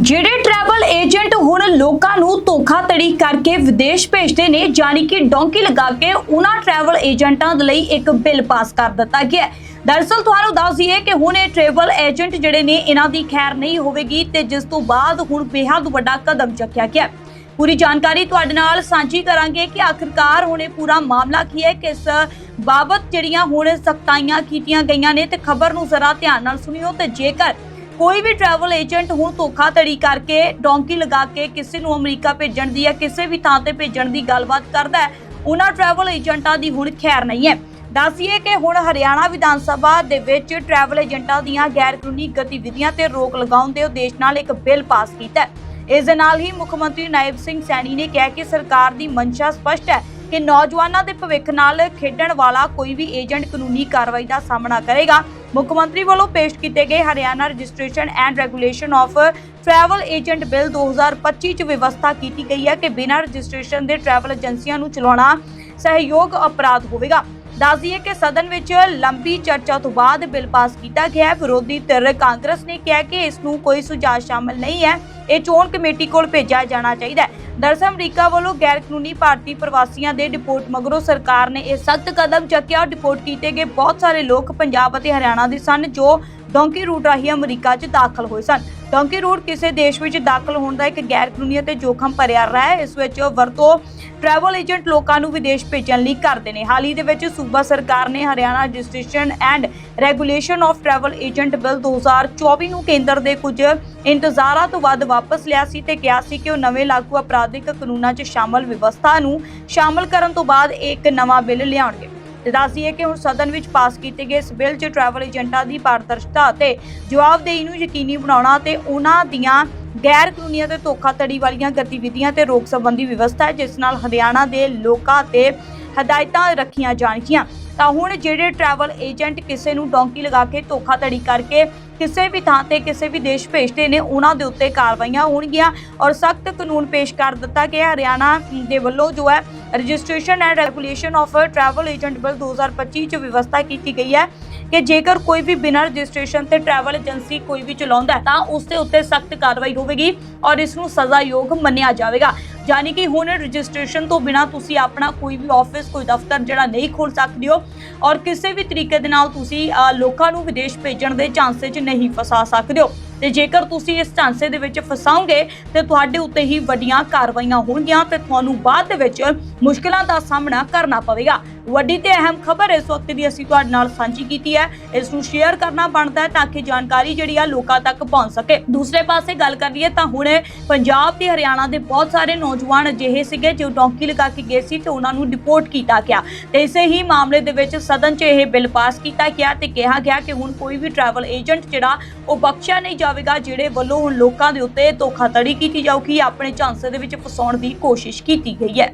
ਜਿਹੜੇ travel agent ਹੁਣ ਲੋਕਾਂ ਨੂੰ ਧੋਖਾਧੜੀ ਕਰਕੇ ਵਿਦੇਸ਼ ਭੇਜਦੇ ਨੇ ਯਾਨੀ ਕਿ ਡੋਂਕੀ ਲਗਾ ਕੇ ਉਹਨਾਂ ਟਰੈਵਲ ਏਜੰਟਾਂ ਦੇ ਲਈ ਇੱਕ ਬਿੱਲ ਪਾਸ ਕਰ ਦਿੱਤਾ ਗਿਆ ਹੈ। ਦਰਅਸਲ ਤੁਹਾਨੂੰ ਦੱਸ ਦਈਏ ਕਿ ਹੁਣ ਇਹ ਟਰੈਵਲ ਏਜੰਟ ਜਿਹੜੇ ਨੇ, ਇਹਨਾਂ ਦੀ ਖੈਰ ਨਹੀਂ ਹੋਵੇਗੀ ਤੇ ਜਿਸ ਤੋਂ ਬਾਅਦ ਹੁਣ ਬੇਹੱਦ ਵੱਡਾ ਕਦਮ ਚੱਕਿਆ ਗਿਆ ਪੂਰੀ ਜਾਣਕਾਰੀ ਤੁਹਾਡੇ ਨਾਲ ਸਾਂਝੀ ਕਰਾਂਗੇ ਕਿ ਆਖਿਰਕਾਰ ਹੁਣ ਇਹ ਪੂਰਾ ਮਾਮਲਾ ਕੀ ਹੈ, ਕਿਸ ਬਾਬਤ ਜਿਹੜੀਆਂ ਹੁਣ ਸਖਤਾਈਆਂ ਕੀਤੀਆਂ ਗਈਆਂ ਨੇ, ਤੇ ਖਬਰ ਨੂੰ ਜ਼ਰਾ ਧਿਆਨ ਨਾਲ ਸੁਣਿਓ ਤੇ ਜੇਕਰ ਕੋਈ ਵੀ ਟਰੈਵਲ ਏਜੰਟ ਹੁਣ ਧੋਖਾਧੜੀ ਕਰਕੇ ਡੋਂਕੀ ਲਗਾ ਕੇ ਕਿਸੇ ਨੂੰ ਅਮਰੀਕਾ ਭੇਜਣ ਦੀ ਜਾਂ ਕਿਸੇ ਵੀ ਥਾਂ ਤੇ ਭੇਜਣ ਦੀ ਗੱਲਬਾਤ ਕਰਦਾ ਹੈ, ਉਹਨਾਂ ਟਰੈਵਲ ਏਜੰਟਾਂ ਦੀ ਹੁਣ ਖੈਰ ਨਹੀਂ ਹੈ। ਦੱਸੀਏ ਕਿ ਹੁਣ ਹਰਿਆਣਾ ਵਿਧਾਨ ਸਭਾ ਦੇ ਵਿੱਚ ਟਰੈਵਲ ਏਜੰਟਾਂ ਦੀਆਂ ਗੈਰ ਕਾਨੂੰਨੀ ਗਤੀਵਿਧੀਆਂ ਤੇ ਰੋਕ ਲਗਾਉਣ ਦੇ ਉਦੇਸ਼ ਨਾਲ ਇੱਕ ਬਿੱਲ ਪਾਸ ਕੀਤਾ ਇਸ ਦੇ ਨਾਲ ਹੀ ਮੁੱਖ ਮੰਤਰੀ ਨਾਇਬ ਸਿੰਘ ਸੈਣੀ ਨੇ ਕਿਹਾ ਕਿ ਸਰਕਾਰ ਦੀ ਮਨਸ਼ਾ ਸਪਸ਼ਟ ਹੈ ਕਿ ਨੌਜਵਾਨਾਂ ਦੇ ਭਵਿੱਖ ਨਾਲ ਖੇਡਣ ਵਾਲਾ ਕੋਈ ਵੀ ਏਜੰਟ ਕਾਨੂੰਨੀ ਕਾਰਵਾਈ ਦਾ ਸਾਹਮਣਾ ਕਰੇਗਾ। ਮੁੱਖ ਮੰਤਰੀ ਵੱਲੋਂ ਪੇਸ਼ ਕੀਤੇ ਗਏ Haryana registration and regulation of travel agent bill 2025 ਚ ਵਿਵਸਥਾ ਕੀਤੀ ਗਈ ਹੈ ਕਿ ਬਿਨਾਂ ਰਜਿਸਟ੍ਰੇਸ਼ਨ ਦੇ ਟਰੈਵਲ ਏਜੰਸੀਆਂ ਨੂੰ ਚਲਾਉਣਾ ਸਹਿਯੋਗ ਅਪਰਾਧ ਹੋਵੇਗਾ। ਦੱਸ ਦਈਏ ਕਿ ਸਦਨ ਵਿੱਚ ਲੰਬੀ ਚਰਚਾ ਤੋਂ ਬਾਅਦ ਬਿੱਲ ਪਾਸ ਕੀਤਾ ਗਿਆ ਵਿਰੋਧੀ ਧਿਰ ਕਾਂਗਰਸ ਨੇ ਕਿਹਾ ਕਿ ਇਸ ਨੂੰ ਕੋਈ ਸੁਝਾਅ ਸ਼ਾਮਲ ਨਹੀਂ ਹੈ। ਇਹ ਚੋਣ ਕਮੇਟੀ ਕੋਲ ਭੇਜਿਆ ਜਾਣਾ ਚਾਹੀਦਾ ਹੈ। ਦਰਅਸਲ ਅਮਰੀਕਾ ਵੱਲੋਂ ਗੈਰ ਕਾਨੂੰਨੀ ਭਾਰਤੀ ਪ੍ਰਵਾਸੀਆਂ ਦੇ ਡਿਪੋਰਟ ਮਗਰੋਂ ਸਰਕਾਰ ਨੇ ਇਹ ਸਖਤ ਕਦਮ ਚੱਕਿਆ। ਡਿਪੋਰਟ ਕੀਤੇ ਗਏ ਬਹੁਤ ਸਾਰੇ ਲੋਕ ਪੰਜਾਬ ਅਤੇ ਹਰਿਆਣਾ ਦੇ ਸਨ, ਜੋ ਡੋਂਕੀ ਰੂਟ ਰਾਹੀਂ ਅਮਰੀਕਾ 'ਚ ਦਾਖਲ ਹੋਏ ਸਨ। ਡੋਂਕੀ ਰੂਟ ਕਿਸੇ ਦੇਸ਼ ਵਿੱਚ ਦਾਖਲ ਹੋਣ ਦਾ ਇੱਕ ਗੈਰ ਕਾਨੂੰਨੀ ਅਤੇ ਜੋਖਮ ਭਰਿਆ ਰਾਹ ਹੈ। ਇਸ ਵਿੱਚ ਵਰਤੋਂ ਟਰੈਵਲ ਏਜੰਟ ਲੋਕਾਂ ਨੂੰ ਵਿਦੇਸ਼ ਭੇਜਣ ਲਈ ਕਰਦੇ ਨੇ। ਹਾਲ ਹੀ ਦੇ ਵਿੱਚ ਸੂਬਾ ਸਰਕਾਰ ਨੇ Haryana registration and regulation of travel agent bill 2024 ਨੂੰ ਕੇਂਦਰ ਦੇ ਕੁਝ ਇੰਤਜ਼ਾਰਾਂ ਤੋਂ ਬਾਅਦ ਵਾਪਸ ਲਿਆ ਸੀ ਤੇ ਕਿਹਾ ਸੀ ਕਿ ਉਹ ਨਵੇਂ ਲਾਗੂ ਅਪਰਾਧਿਕ ਕਾਨੂੰਨਾਂ 'ਚ ਸ਼ਾਮਲ ਵਿਵਸਥਾ ਨੂੰ ਸ਼ਾਮਲ ਕਰਨ ਤੋਂ ਬਾਅਦ ਇੱਕ ਨਵਾਂ ਬਿੱਲ ਲਿਆਉਣਗੇ। ਤੇ ਦੱਸੀਏ ਕਿ ਹੁਣ ਸਦਨ ਵਿੱਚ ਪਾਸ ਕੀਤੇ ਗਏ ਇਸ ਬਿੱਲ 'ਚ ਟਰੈਵਲ ਏਜੰਟਾਂ ਦੀ ਪਾਰਦਰਸ਼ਤਾ ਅਤੇ ਜਵਾਬਦੇਹੀ ਨੂੰ ਯਕੀਨੀ ਬਣਾਉਣਾ ਤੇ ਉਹਨਾਂ ਦੀਆਂ ਗੈਰ ਕਾਨੂੰਨੀ ਅਤੇ ਧੋਖਾਧੜੀ ਵਾਲੀਆਂ ਗਤੀਵਿਧੀਆਂ ਤੇ ਰੋਕ ਸੰਬੰਧੀ ਵਿਵਸਥਾ ਹੈ, ਜਿਸ ਨਾਲ ਹਰਿਆਣਾ ਦੇ ਲੋਕਾਂ ਤੇ ਹਦਾਇਤਾਂ ਰੱਖੀਆਂ ਜਾਣਗੀਆਂ। ਤਾਂ ਹੁਣ ਜਿਹੜੇ ਟਰੈਵਲ ਏਜੰਟ ਕਿਸੇ ਨੂੰ ਡੌਂਕੀ ਲਗਾ ਕੇ ਧੋਖਾਧੜੀ ਕਰਕੇ ਕਿਸੇ ਵੀ ਥਾਂ ਤੇ ਕਿਸੇ ਵੀ ਦੇਸ਼ ਭੇਜਦੇ ਨੇ, ਉਹਨਾਂ ਦੇ ਉੱਤੇ ਕਾਰਵਾਈਆਂ ਹੋਣਗੀਆਂ ਔਰ ਸਖਤ ਕਾਨੂੰਨ ਪੇਸ਼ ਕਰ ਦਿੱਤਾ ਗਿਆ। ਹਰਿਆਣਾ ਦੇ ਵੱਲੋਂ ਜੋ ਹੈ registration and regulation of travel agent bill 2025 ਚ ਵਿਵਸਥਾ ਕੀਤੀ ਗਈ ਹੈ ਕਿ ਜੇਕਰ ਕੋਈ ਵੀ ਬਿਨਾਂ ਰਜਿਸਟ੍ਰੇਸ਼ਨ ਤੇ ਟਰੈਵਲ ਏਜੰਸੀ ਕੋਈ ਵੀ ਚਲਾਉਂਦਾ ਹੈ, ਤਾਂ ਉਸ ਦੇ ਉੱਤੇ ਸਖਤ ਕਾਰਵਾਈ ਹੋਵੇਗੀ ਔਰ ਇਸ ਨੂੰ ਸਜ਼ਾਯੋਗ ਮੰਨਿਆ ਜਾਵੇਗਾ। ਯਾਨੀ ਕਿ ਹੁਣ ਰਜਿਸਟ੍ਰੇਸ਼ਨ ਤੋਂ ਬਿਨਾ ਤੁਸੀਂ ਆਪਣਾ ਕੋਈ ਵੀ ਆਫਿਸ, ਕੋਈ ਦਫ਼ਤਰ ਜਿਹੜਾ ਨਹੀਂ ਖੋਲ ਸਕਦੇ ਹੋ ਔਰ ਕਿਸੇ ਵੀ ਤਰੀਕੇ ਦੇ ਨਾਲ ਤੁਸੀਂ ਲੋਕਾਂ ਨੂੰ ਵਿਦੇਸ਼ ਭੇਜਣ ਦੇ ਚਾਂਸੇ 'ਚ ਨਹੀਂ ਫਸਾ ਸਕਦੇ ਹੋ। ਤੇ ਜੇਕਰ ਤੁਸੀਂ ਇਸ ਝਾਂਸੇ ਦੇ ਵਿੱਚ ਫਸਾਓਗੇ, ਤੇ ਤੁਹਾਡੇ ਉੱਤੇ ਹੀ ਵੱਡੀਆਂ ਕਾਰਵਾਈਆਂ ਹੋਣਗੀਆਂ ਤੇ ਤੁਹਾਨੂੰ ਬਾਅਦ ਦੇ ਵਿੱਚ ਮੁਸ਼ਕਲਾਂ ਦਾ ਸਾਹਮਣਾ ਕਰਨਾ ਪਵੇਗਾ। ਵੱਡੀ ਤੇ ਅਹਿਮ ਖਬਰ ਇਸ ਵਕਤ ਦੀ ਅਸੀਂ ਤੁਹਾਡੇ ਨਾਲ ਸਾਂਝੀ ਕੀਤੀ ਹੈ। ਇਸ ਨੂੰ ਸ਼ੇਅਰ ਕਰਨਾ ਬਣਦਾ ਹੈ ਤਾਂ ਕਿ ਜਾਣਕਾਰੀ ਜਿਹੜੀ ਆ ਲੋਕਾਂ ਤੱਕ ਪਹੁੰਚ ਸਕੇ। ਦੂਸਰੇ ਪਾਸੇ ਗੱਲ ਕਰ ਲਈਏ ਤਾਂ ਹੁਣ ਪੰਜਾਬ ਤੇ ਹਰਿਆਣਾ ਦੇ ਬਹੁਤ ਸਾਰੇ ਨੌਜਵਾਨ ਅਜਿਹੇ ਸੀਗੇ ਜੋ ਡੌਂਕੀ ਲਗਾ ਕੇ ਗਏ ਸੀ ਤੇ ਉਹਨਾਂ ਨੂੰ ਡਿਪੋਰਟ ਕੀਤਾ ਗਿਆ। ਤੇ ਇਸੇ ਹੀ ਮਾਮਲੇ ਦੇ ਵਿੱਚ ਸਦਨ 'ਚ ਇਹ ਬਿੱਲ ਪਾਸ ਕੀਤਾ ਗਿਆ ਤੇ ਕਿਹਾ ਗਿਆ ਕਿ ਹੁਣ ਕੋਈ ਵੀ ਟਰੈਵਲ ਏਜੰਟ ਜਿਹੜਾ ਉਹ ਬਖਸ਼ਿਆ ਨਹੀਂ ਜਾ ਜਾਵੇਗਾ, ਜਿਹੜੇ ਵੱਲੋਂ ਹੁਣ ਲੋਕਾਂ ਦੇ ਉੱਤੇ ਧੋਖਾਧੜੀ ਕੀਤੀ ਜਾਊਗੀ, ਆਪਣੇ ਝਾਂਸੇ ਦੇ ਵਿੱਚ ਫਸਾਉਣ ਦੀ ਕੋਸ਼ਿਸ਼ ਕੀਤੀ ਗਈ ਹੈ।